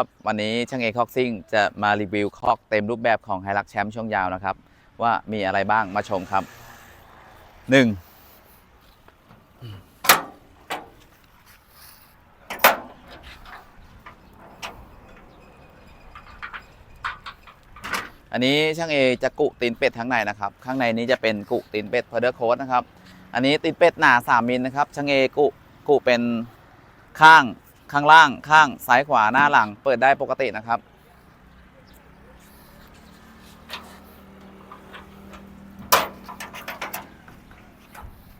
ครับวันนี้ช่างเอคอกซิ่งจะมารีวิวคอกเต็มรูปแบบของไฮรักแชมป์ช่วงยาวนะครับ ว่ามีอะไรบ้างมาชมครับ 1. อันนี้ช่างเอจะกุตีนเป็ดทั้งในนะครับ ข้างในนี้จะเป็นกุตีนเป็ดพอเดอร์โคสนะครับ อันนี้ตีนเป็ดหนา 3มิลนะครับช่างเอกุกุเป็นข้าง ข้างล่างข้างซ้ายขวาหน้าหลัง เปิดได้ปกตินะครับ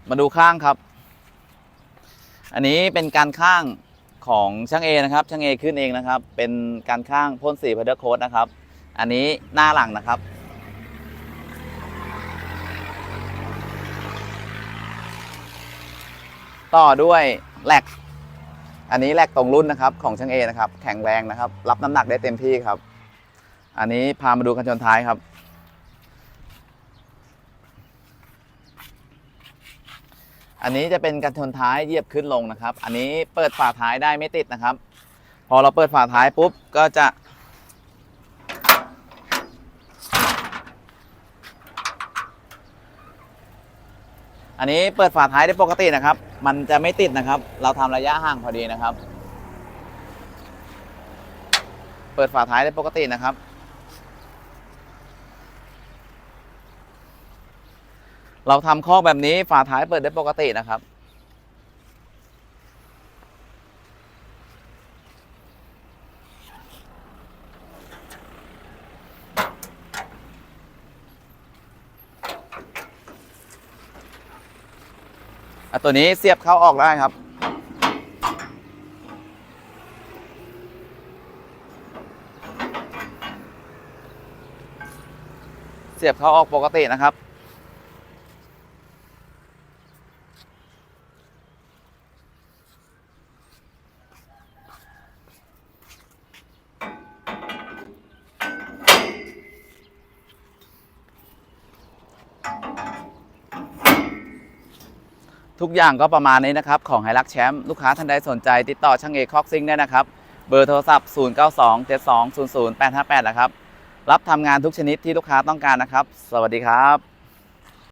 มาดูข้างครับ อันนี้เป็นการข้างของช่างเอนะครับ ช่างเอขึ้นเองนะครับ เป็นการข้างพ่นสีพาเดอร์โคสนะครับ อันนี้หน้าหลังนะครับต่อด้วยแหลก อันนี้แหลกตรงรุ่นนะครับของช่างเอนะครับ แข็งแรงนะครับ รับน้ำหนักได้เต็มที่ครับ อันนี้พามาดูกันชนท้ายครับ อันนี้จะเป็นกันชนท้ายเหยียบขึ้นลงนะครับ อันนี้เปิดฝาท้ายได้ไม่ติดนะครับ พอเราเปิดฝาท้ายปุ๊บก็จะอันนี้เปิดฝาท้ายได้ปกตินะครับ มันจะไม่ติดนะครับ เราทำระยะห่างพอดีนะครับ เปิดฝาท้ายได้ปกตินะครับ เราทำข้อแบบนี้ฝาท้ายเปิดได้ปกตินะครับ อะตัวนี้เสียบเข้าออกได้ครับ เสียบเข้าออกปกตินะครับ ทุกอย่างก็ประมาณนี้นะครับ ของไฮรักแชมป์ลูกค้าท่านใดสนใจ ติดต่อช่างเอกคอกซิงได้นะครับ เบอร์โทรศัพท์ 0 9 2 7 2 0 0 8 5 8นะครับ รับทำงานทุกชนิดที่ลูกค้าต้องการนะครับ สวัสดีครับ